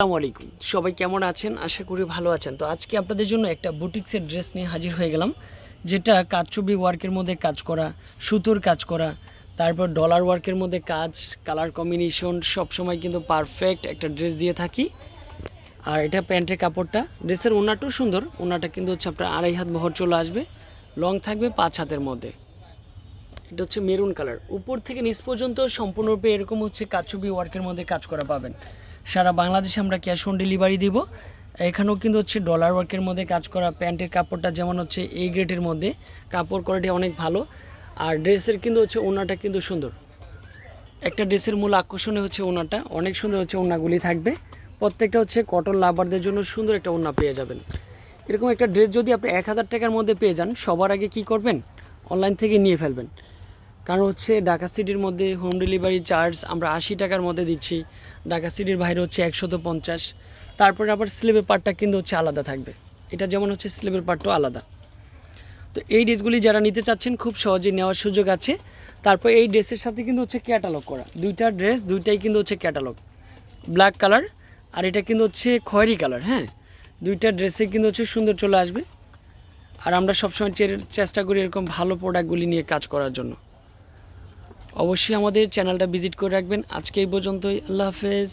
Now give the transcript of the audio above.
আসসালামু আলাইকুম। সবাই কেমন আছেন? আশা করি ভালো আছেন। তো আজকে আপনাদের জন্য একটা বুটিক্সের ড্রেস নিয়ে হাজির হয়ে গেলাম, যেটা কাজচুবি ওয়ার্কের মধ্যে কাজ করা, সুতোর কাজ করা, তারপর ডলার ওয়ার্কের মধ্যে কাজ, কালার কম্বিনেশন, সবসময় কিন্তু পারফেক্ট একটা ড্রেস দিয়ে থাকি। আর এটা প্যান্টের কাপড়টা, ড্রেসের ওনাটাও সুন্দর ওনাটা কিন্তু হচ্ছে আপনার আড়াই হাত বহর চলে আসবে, লং থাকবে পাঁচ হাতের মধ্যে। এটা হচ্ছে মেরুন কালার। উপর থেকে নিচ পর্যন্ত সম্পূর্ণরূপে এরকম হচ্ছে কাচুবি ওয়ার্কের মধ্যে কাজ করা পাবেন। সারা বাংলাদেশে আমরা ক্যাশ অন ডেলিভারি দিব। এখানেও কিন্তু হচ্ছে ডলার ওয়ার্কের মধ্যে কাজ করা, প্যান্টের কাপড়টা যেমন হচ্ছে এই গ্রেডের মধ্যে, কাপড় কোয়ালিটি অনেক ভালো। আর ড্রেসের কিন্তু হচ্ছে ওনাটা কিন্তু সুন্দর। একটা ড্রেসের মূল আকর্ষণে হচ্ছে ওনাটা, অনেক সুন্দর হচ্ছে ওনাগুলি থাকবে। প্রত্যেকটা হচ্ছে কটন লাভারদের জন্য সুন্দর একটা ওনা পেয়ে যাবেন। এরকম একটা ড্রেস যদি আপনি এক হাজার টাকার মধ্যে পেয়ে যান, সবার আগে কি করবেন? অনলাইন থেকে নিয়ে ফেলবেন। কারণ হচ্ছে ঢাকা সিটির মধ্যে হোম ডেলিভারি চার্জ আমরা আশি টাকার মধ্যে দিচ্ছি। ঢাকা সিটির বাইরে হচ্ছে একশত পঞ্চাশ। তারপরে আবার স্লেবের পার্টটা কিন্তু হচ্ছে আলাদা থাকবে। এটা যেমন হচ্ছে স্লেবের পার্টটাও আলাদা। তো এই ড্রেসগুলি যারা নিতে চাচ্ছেন খুব সহজে নেওয়ার সুযোগ আছে। তারপর এই ড্রেসের সাথে কিন্তু হচ্ছে ক্যাটালগ করা। দুইটা ড্রেস দুইটাই কিন্তু হচ্ছে ক্যাটালগ ব্ল্যাক কালার আর এটা কিন্তু হচ্ছে খয়েরি কালার হ্যাঁ? দুইটা ড্রেসে কিন্তু হচ্ছে সুন্দর চলে আসবে। আর আমরা সবসময় চেষ্টা করি এরকম ভালো প্রোডাক্টগুলি নিয়ে কাজ করার জন্য। অবশ্যই আমাদের চ্যানেলটা ভিজিট করে রাখবেন। আজকে এই পর্যন্তই। আল্লাহ হাফেজ।